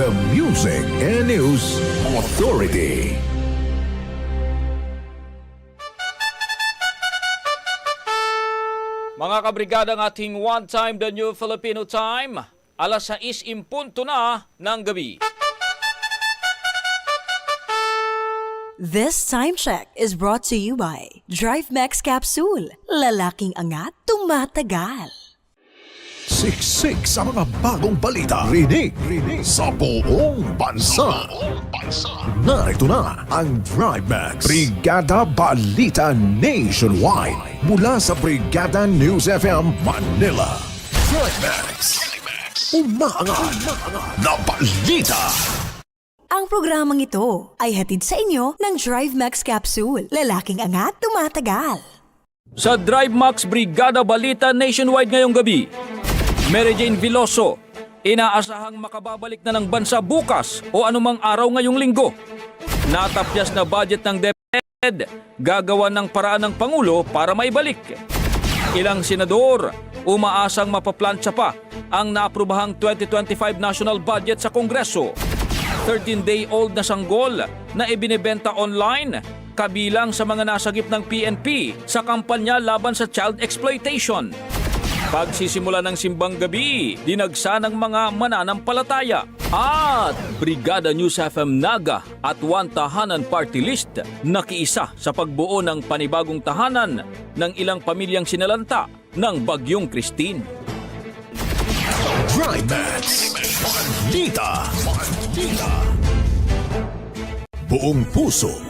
The Music and News Authority. Mga kabrigada ng ating One Time The New Filipino Time, alas 6 impunto na ng gabi. This time check is brought to you by Drive Max Capsule. Lalaking angat, tumatagal. Siksik sa mga bagong balita. Rinig, rinig sa buong bansa. Narito na ang Drive Max. Brigada Balita Nationwide. Mula sa Brigada News FM Manila. Drive Max. Umaangat na balita. Ang programang ito ay hatid sa inyo ng Drive Max Capsule. Lalaking angat, tumatagal. Sa Drive Max Brigada Balita Nationwide ngayong gabi, Mary Jane Veloso, inaasahang makababalik na ng bansa bukas o anumang araw ngayong linggo. Natapyas na budget ng DepEd, gagawa ng paraan ng Pangulo para maibalik. Ilang senador umaasang mapaplansya pa ang naaprobahang 2025 national budget sa Kongreso. 13-day-old na sanggol na ibinebenta online kabilang sa mga nasagip ng PNP sa kampanya laban sa child exploitation. Pagsisimula ng simbang gabi, dinagsa ng mga mananampalataya. At Brigada News FM Naga at One Tahanan Party List nakiisa sa pagbuo ng panibagong tahanan ng ilang pamilyang sinalanta ng Bagyong Christine. Balita. Buong puso.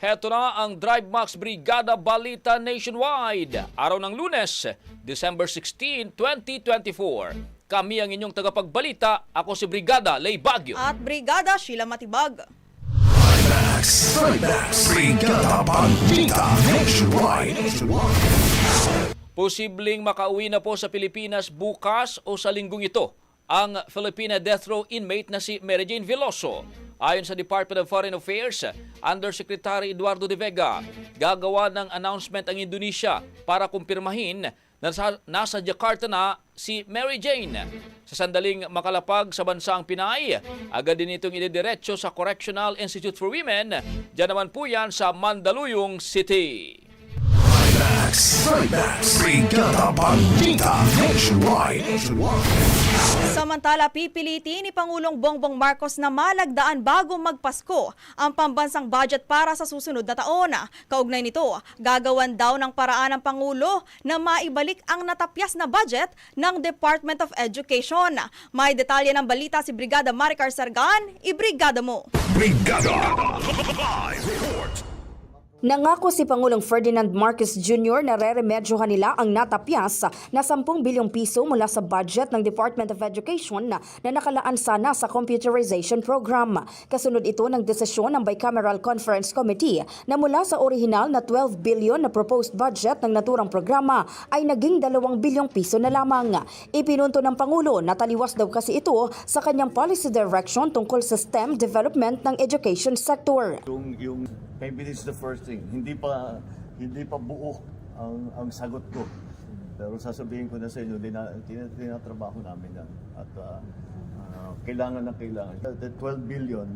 heto na ang Drive Max Brigada Balita Nationwide. Araw ng lunes, December 16, 2024. Kami ang inyong tagapagbalita. Ako si Brigada Lay Bagyo. at Brigada Sheila Matibag. Max. Thrive Max. Brigada Balita Nationwide. Posibleng makauwi na po sa Pilipinas bukas o sa linggong ito ang Filipina death row inmate na si Mary Jane Veloso. Ayon sa Department of Foreign Affairs, Undersecretary Eduardo de Vega, gagawa ng announcement ang Indonesia para kumpirmahin na nasa, Jakarta na si Mary Jane. Sa sandaling makalapag sa bansang Pinay, agad din itong ididiretso sa Correctional Institute for Women. Diyan naman po yan sa Mandaluyong City. Max, Max, Brigada Balita Nationwide. Samantala, pipilitin ni Pangulong Bongbong Marcos na malagdaan bago magpasko ang pambansang budget para sa susunod na taon. Kaugnay nito, gagawan daw ng paraan ng Pangulo na maibalik ang natapyas na budget ng Department of Education. May detalye ng balita si Brigada Maricar Sargan, ibrigada mo. Brigada Live Report. Nangako si Pangulong Ferdinand Marcos Jr. na re-remedyohan nila ang natapyas na 10 bilyong piso mula sa budget ng Department of Education na, na nakalaan sana sa computerization program. Kasunod ito ng desisyon ng Bicameral Conference Committee na mula sa orihinal na 12 billion na proposed budget ng naturang programa ay naging 2 bilyong piso na lamang. Ipinunto ng Pangulo na taliwas daw kasi ito sa kanyang policy direction tungkol sa STEM development ng education sector. Yung, yung maybe this is the first thing. Hindi pa hindi pa buo ang ang sagot ko. Pero sasabihin ko na sa inyo, tinatrabaho namin yan. At ah, ah, kailangan na kailangan. The 12 billion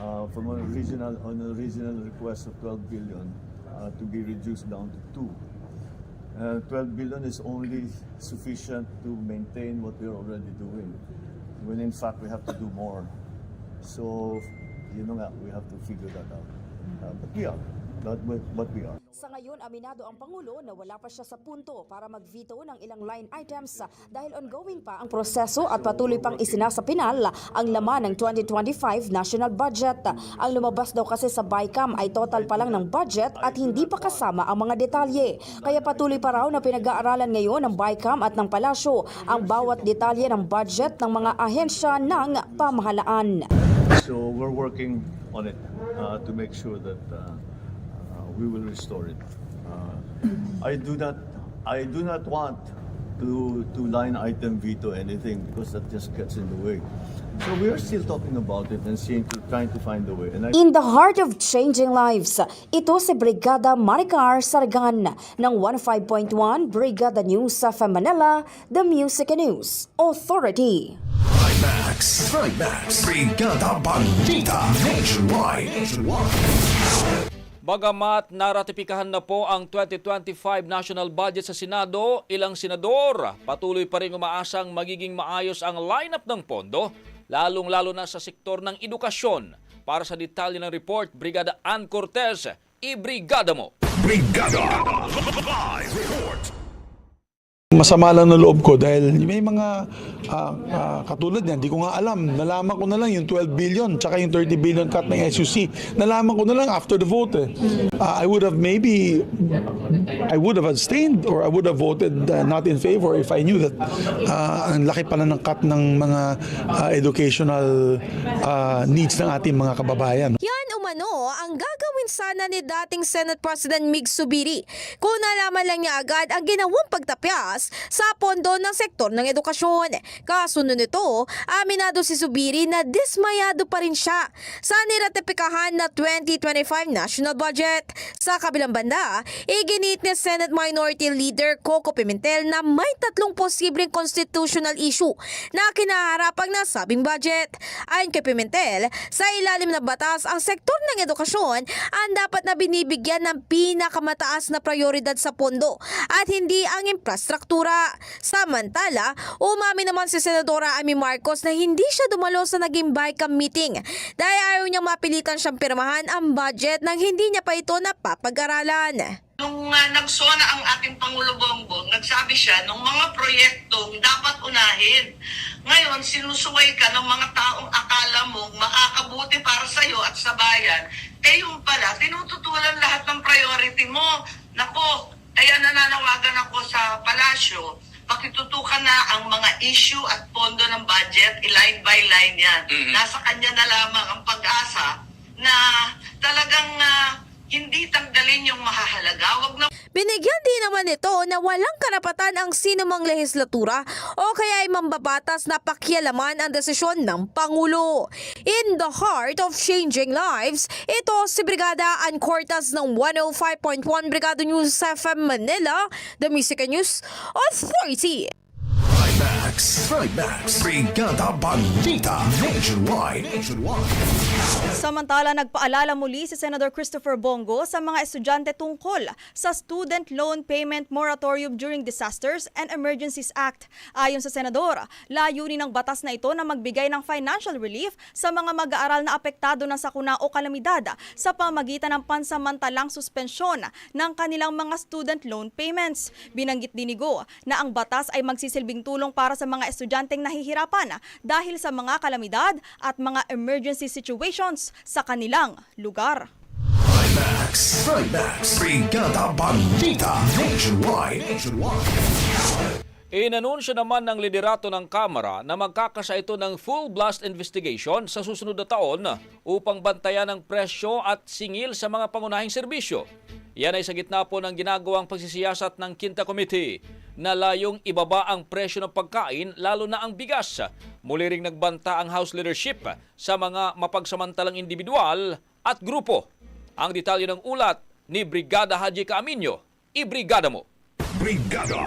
uh, from a regional on a regional request of 12 billion uh, to be reduced down to 2. Uh, 12 billion is only sufficient to maintain what we're already doing. When in fact we have to do more. So, you know nga, we have to figure that out. Uh, but we. But, we- but we are. Sa ngayon, aminado ang Pangulo na wala pa siya sa punto para mag-veto ng ilang line items dahil ongoing pa ang proseso at patuloy pang isinasapinal ang laman ng 2025 national budget. Ang lumabas daw kasi sa BICAM ay total pa lang ng budget at hindi pa kasama ang mga detalye. Kaya patuloy pa raw na pinag-aaralan ngayon ng BICAM at ng Palasyo ang bawat detalye ng budget ng mga ahensya ng pamahalaan. So we're working on it uh, to make sure that uh, we will restore it. Uh, I do not, I do not want to to line item veto anything because that just gets in the way. So we are still talking about it and seeing to, trying to find a way. And I In the heart of changing lives, ito si Brigada Maricar Sargan ng 15.1 Brigada News sa Manila, The Music and News Authority. Max, Max, Brigada Balita Nationwide. Bagamat naratipikahan na po ang 2025 national budget sa Senado, ilang senador patuloy pa rin umaasang magiging maayos ang lineup ng pondo, lalong-lalo na sa sektor ng edukasyon. Para sa detalye ng report, Brigada Ann Cortez, i-brigada mo! Brigada Live Report. Masama lang ng loob ko dahil may mga ah, ah, katulad niyan, hindi ko nga alam. Nalaman ko na lang yung 12 billion tsaka yung 30 billion cut ng SUC. Nalaman ko na lang after the vote. Eh. Ah, I would have maybe, I would have abstained or I would have voted ah, not in favor if I knew that ah, ang laki pala ng cut ng mga ah, educational ah, needs ng ating mga kababayan. Yan umano ang gagawin sana ni dating Senate President Mig Subiri kung nalaman lang niya agad ang ginawang pagtapyas sa pondo ng sektor ng edukasyon. Kasunod nito, aminado si Subiri na dismayado pa rin siya sa niratipikahan na 2025 national budget. Sa kabilang banda, iginit ni Senate Minority Leader Coco Pimentel na may tatlong posibleng constitutional issue na kinaharapang nasabing budget. Ayon kay Pimentel, sa ilalim ng batas, ang sektor ng edukasyon ang dapat na binibigyan ng pinakamataas na prioridad sa pondo at hindi ang infrastruktura. Samantala, umami naman si Senadora Amy Marcos na hindi siya dumalo sa naging BICAM meeting dahil ayaw niyang mapilitan siyang pirmahan ang budget nang hindi niya pa ito napapag-aralan. Nung uh, nagsona ang ating Pangulo Bongbong, nagsabi siya ng mga proyektong dapat unahin. Ngayon, sinusuway ka ng mga taong akala mo makakabuti para sa iyo at sa bayan. Eh yung pala, tinututulan lahat ng priority mo. Nako, kaya nananawagan ako sa palasyo, pakitutukan na ang mga issue at pondo ng budget, line by line yan. Nasa kanya na lamang ang pag-asa na talagang ah, hindi tanggalin yung mahahalaga. Wag na Binigyan din naman ito na walang karapatan ang sinumang lehislatura o kaya ay mambabatas na pakialaman ang desisyon ng Pangulo. In the heart of changing lives, ito si Brigada Ann Cortas ng 105.1 Brigada News FM Manila, the Music News Authority. Max, Max, Brigada Balita Nationwide. Nationwide. Samantala, nagpaalala muli si Senator Christopher Bongo sa mga estudyante tungkol sa Student Loan Payment Moratorium during Disasters and Emergencies Act. Ayon sa Senador, layunin ng batas na ito na magbigay ng financial relief sa mga mag-aaral na apektado ng sakuna o kalamidad sa pamagitan ng pansamantalang suspensyon ng kanilang mga student loan payments. Binanggit din ni Go na ang batas ay magsisilbing tulong para sa mga estudyanteng nahihirapan dahil sa mga kalamidad at mga emergency situations sa kanilang lugar. Max, Max, Brigada Nationwide. Nationwide. Inanunsyo naman ng liderato ng Kamara na magkakasa ito ng full blast investigation sa susunod na taon upang bantayan ang presyo at singil sa mga pangunahing serbisyo. Yan ay sa gitna po ng ginagawang pagsisiyasat ng Quinta Committee na layong ibaba ang presyo ng pagkain lalo na ang bigas. Muli ring nagbanta ang House leadership sa mga mapagsamantalang individual at grupo. Ang detalye ng ulat ni Brigada Haji Kaaminyo. Ibrigada mo! Brigada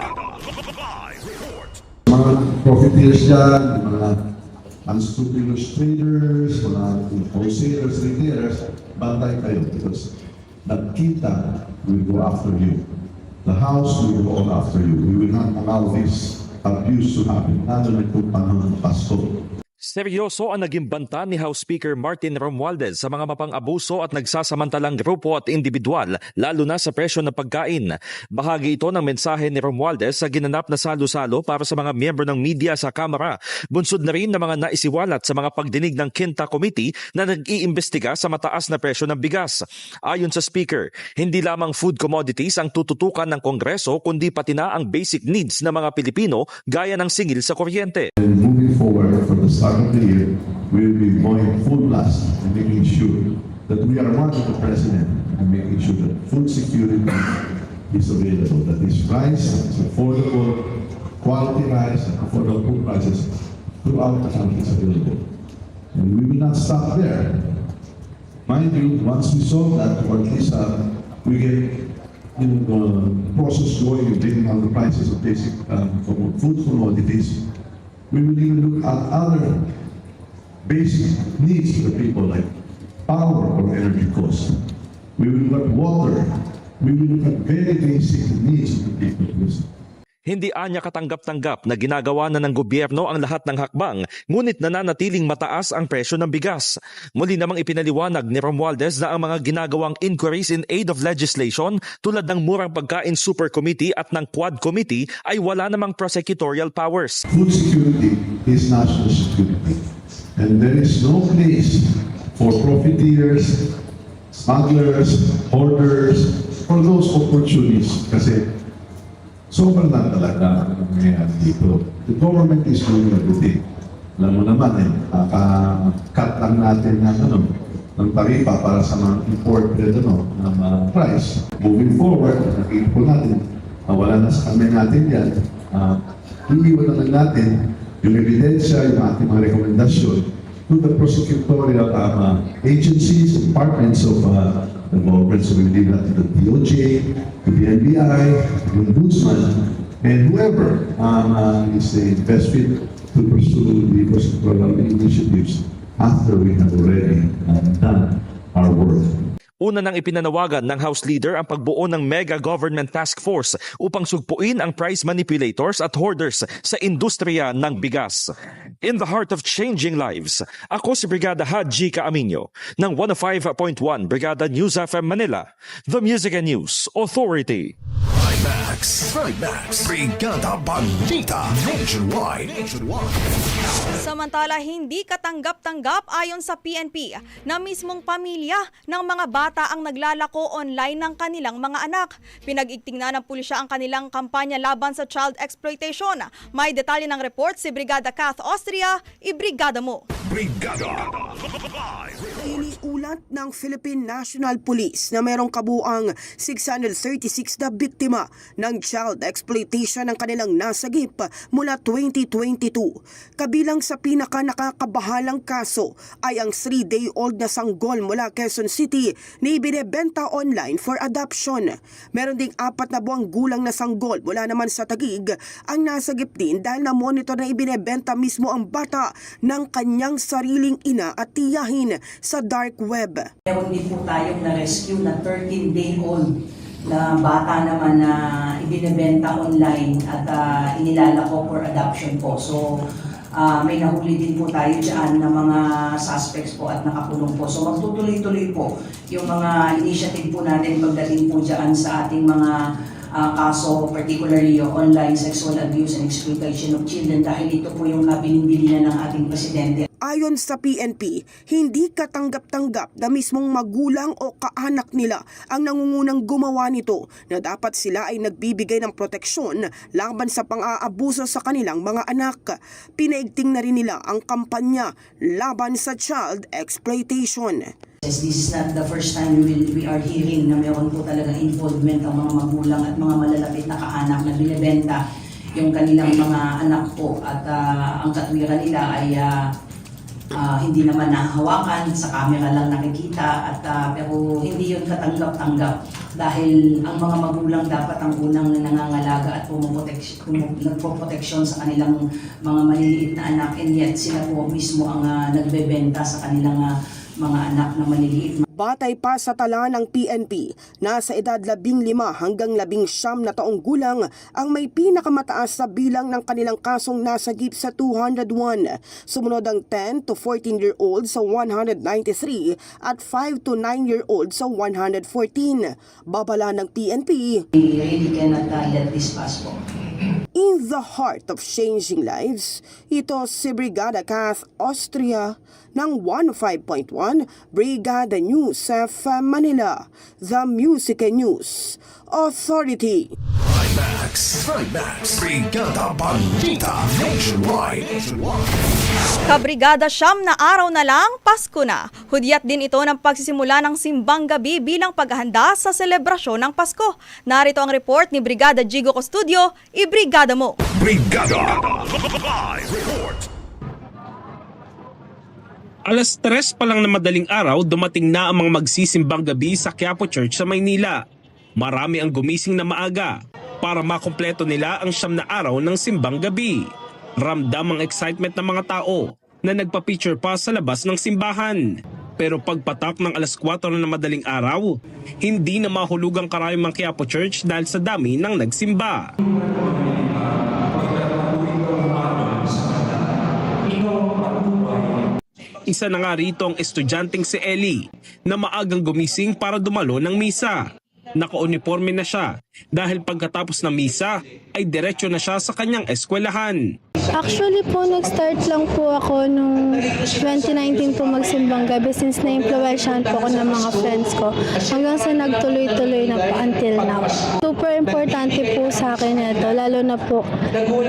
mga profiteers dyan, mga unscrupulous traders, mga wholesalers, retailers, bantay kayo because the kita will go after you. The house will go on after you. We will not allow this abuse to happen. Seryoso ang naging banta ni House Speaker Martin Romualdez sa mga mapang-abuso at nagsasamantalang grupo at individual, lalo na sa presyo ng pagkain. Bahagi ito ng mensahe ni Romualdez sa ginanap na salo-salo para sa mga miyembro ng media sa Kamara. Bunsod na rin ng mga naisiwalat sa mga pagdinig ng Quinta Committee na nag-iimbestiga sa mataas na presyo ng bigas. Ayon sa Speaker, hindi lamang food commodities ang tututukan ng Kongreso kundi pati na ang basic needs ng mga Pilipino gaya ng singil sa kuryente. And forward from the start of the year, we will be going full blast and making sure that we are watching the president and making sure that food security is available, that this rice is affordable, quality rice and affordable food prices throughout the country is available. And we will not stop there. Mind you, once we solve that, or at least uh, we get you know, the process going of bringing down the prices of basic um, food commodities, we will even look at other basic needs the people like power or energy costs. We will look at water. We will look at very basic needs the people. Hindi anya katanggap-tanggap na ginagawa na ng gobyerno ang lahat ng hakbang, ngunit nananatiling mataas ang presyo ng bigas. Muli namang ipinaliwanag ni Romualdez na ang mga ginagawang inquiries in aid of legislation tulad ng Murang Pagkain Super Committee at ng Quad Committee ay wala namang prosecutorial powers. food security is national security. And there is no place for profiteers, smugglers, hoarders, for those opportunists. Kasi sobrang lang talaga ang nangyayari dito. The government is doing everything. Alam mo naman eh, kaka-cut lang natin ng ano, ng taripa para sa mga imported ano, ng uh, price. Moving forward, nakikita po natin, uh, wala na sa kami natin yan. Uh, iiwan na lang natin yung ebidensya, yung ating mga rekomendasyon to the prosecutorial um, agencies, departments of uh, we leave that to the DOJ, to the NBI, the Ombudsman, and whoever um, uh, is the best fit to pursue the prosecutorial initiatives after we have already uh, done our work. Una nang ipinanawagan ng House Leader ang pagbuo ng Mega Government Task Force upang sugpuin ang price manipulators at hoarders sa industriya ng bigas. In the heart of changing lives, ako si Brigada Haji Kaaminyo ng 105.1 Brigada News FM Manila, the Music and News Authority. Max. Trimax. Brigada Balita. Nationwide. Nationwide. Samantala, hindi katanggap-tanggap ayon sa PNP na mismong pamilya ng mga bata ang naglalako online ng kanilang mga anak. Pinag-igtingnan ng pulisya ang kanilang kampanya laban sa child exploitation. May detalye ng report si Brigada Kath Austria, ibrigada mo. Brigada. Iniulat ng Philippine National Police na merong kabuang 636 na biktima ng child exploitation ng kanilang nasagip mula 2022. Kabilang sa pinaka nakakabahalang kaso ay ang 3-day-old na sanggol mula Quezon City na ibinebenta online for adoption. Meron ding apat na buwang gulang na sanggol mula naman sa Tagig ang nasagip din dahil na monitor na ibinebenta mismo ang bata ng kanyang sariling ina at tiyahin sa dark web. Meron din po tayong na-rescue na 13-day-old na bata naman na ibinebenta online at uh, inilalako for adoption po. So, ah, may nahuli din po tayo dyan ng mga suspects po at nakakulong po. So, magtutuloy-tuloy po yung mga initiative po natin pagdating po dyan sa ating mga ah, kaso, particularly yung online sexual abuse and exploitation of children dahil ito po yung kabilin-bilinan ng ating presidente. Ayon sa PNP, hindi katanggap-tanggap na mismong magulang o kaanak nila ang nangungunang gumawa nito na dapat sila ay nagbibigay ng proteksyon laban sa pang-aabuso sa kanilang mga anak. Pinaigting na rin nila ang kampanya laban sa child exploitation. This is not the first time we, we are hearing na mayroon po talagang involvement ang mga magulang at mga malalapit na kaanak na binibenta yung kanilang mga anak po. At ah, ang katwiran nila ay ah, ah, hindi naman nahahawakan, sa camera lang nakikita at ah, pero hindi yun katanggap-tanggap. Dahil ang mga magulang dapat ang unang nangangalaga at nagpoproteksyon sa kanilang mga maliliit na anak. And yet sila po mismo ang ah, nagbebenta sa kanilang ah, mga anak na maliliit. Batay pa sa tala ng PNP, nasa edad 15 hanggang 19 na taong gulang ang may pinakamataas sa bilang ng kanilang kasong nasagip sa 201. Sumunod ang 10 to 14 year old sa 193 at 5 to 9 year old sa 114. Babala ng PNP, We really cannot let this pass po. In the heart of changing lives, ito si Brigada Kath Austria ng 105.1 Brigada News sa Manila, The Music and News Authority. Trimax. Trimax. Brigada Balita. Nationwide. Kabrigada siyam na araw na lang, Pasko na. Hudyat din ito ng pagsisimula ng simbang gabi bilang paghahanda sa selebrasyon ng Pasko. Narito ang report ni Brigada Jigo Custodio, ibrigada mo. Brigada. Live report. Alas tres pa lang na madaling araw, dumating na ang mga magsisimbang gabi sa Quiapo Church sa Maynila. Marami ang gumising na maaga para makumpleto nila ang siyam na araw ng simbang gabi. Ramdam ang excitement ng mga tao na nagpa-picture pa sa labas ng simbahan. Pero pagpatak ng alas 4 na madaling araw, hindi na mahulugang karayom ang Quiapo Church dahil sa dami ng nagsimba. Isa na nga rito ang estudyanteng si Ellie na maagang gumising para dumalo ng misa. Naka-uniforme na siya dahil pagkatapos ng misa ay diretso na siya sa kanyang eskwelahan. Actually po, nag-start lang po ako nung 2019 po magsimbang gabi since na-influensyahan po ako ng mga friends ko hanggang sa nagtuloy-tuloy na po until now. Super importante po sa akin ito, lalo na po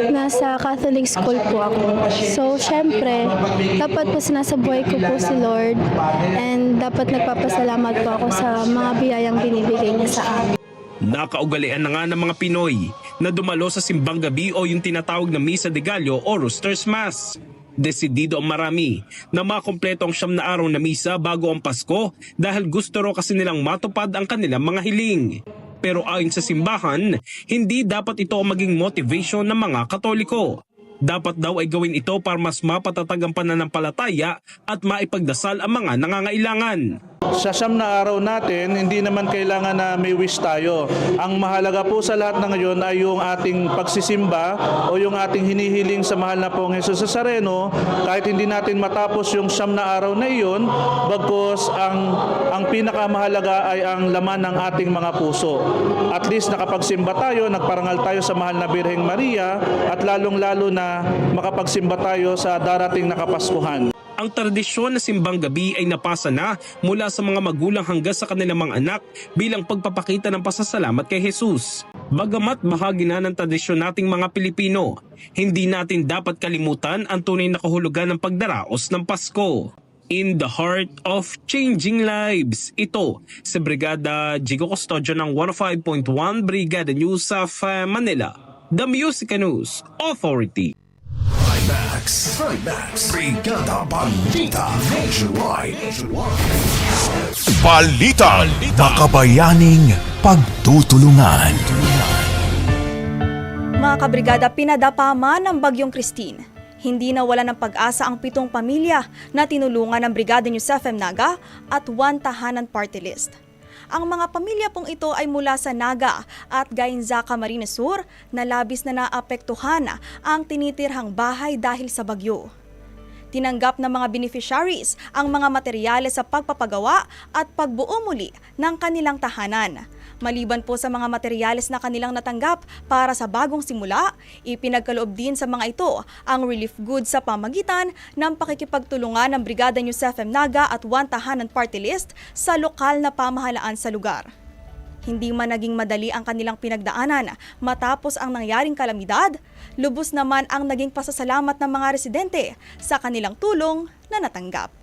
nasa Catholic school po ako. So, syempre, dapat po sinasabuhay ko po si Lord and dapat nagpapasalamat po ako sa mga biyayang binibigay niya sa amin. Nakaugalian na nga ng mga Pinoy na dumalo sa simbang gabi o yung tinatawag na Misa de Gallo o Roosters Mass. Desidido ang marami na makompleto ang siyam na araw na misa bago ang Pasko dahil gusto raw kasi nilang matupad ang kanilang mga hiling. Pero ayon sa simbahan, hindi dapat ito maging motivation ng mga Katoliko. Dapat daw ay gawin ito para mas mapatatag ang pananampalataya at maipagdasal ang mga nangangailangan. Sa siyam na araw natin, hindi naman kailangan na may wish tayo. Ang mahalaga po sa lahat na ngayon ay yung ating pagsisimba o yung ating hinihiling sa mahal na pong Jesus sa Sareno kahit hindi natin matapos yung siyam na araw na iyon bagkos ang, ang pinakamahalaga ay ang laman ng ating mga puso. At least nakapagsimba tayo, nagparangal tayo sa mahal na Birheng Maria at lalong-lalo na makapagsimba tayo sa darating na Kapaskuhan. Ang tradisyon na simbang gabi ay napasa na mula sa mga magulang hanggang sa kanilang mga anak bilang pagpapakita ng pasasalamat kay Jesus. Bagamat bahagi na ng tradisyon nating mga Pilipino, hindi natin dapat kalimutan ang tunay na kahulugan ng pagdaraos ng Pasko. In the heart of changing lives. Ito si Brigada Jigo Custodio ng 105.1 Brigada News of Manila. The Music News Authority. Trimax, Trimax, Brigada Balita Nationwide. Balita, makabayaning pagtutulungan. Mga kabrigada, pinadapa man ng bagyong Christine. Hindi nawala ng pag-asa ang pitong pamilya na tinulungan ng Brigada News FM Naga at One Tahanan Party List. Ang mga pamilya pong ito ay mula sa Naga at Gainza Camarines Sur na labis na naapektuhan ang tinitirhang bahay dahil sa bagyo. Tinanggap ng mga beneficiaries ang mga materyales sa pagpapagawa at pagbuo muli ng kanilang tahanan. Maliban po sa mga materyales na kanilang natanggap para sa bagong simula, ipinagkaloob din sa mga ito ang relief goods sa pamagitan ng pakikipagtulungan ng Brigada News FM Naga at One Tahanan Party List sa lokal na pamahalaan sa lugar. Hindi man naging madali ang kanilang pinagdaanan matapos ang nangyaring kalamidad, lubos naman ang naging pasasalamat ng mga residente sa kanilang tulong na natanggap.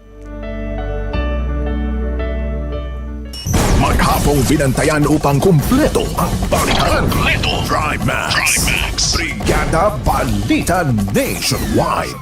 Maghapong binantayan upang kumpleto ang balitan. Kumpleto. Drive Max. Brigada Balita Nationwide.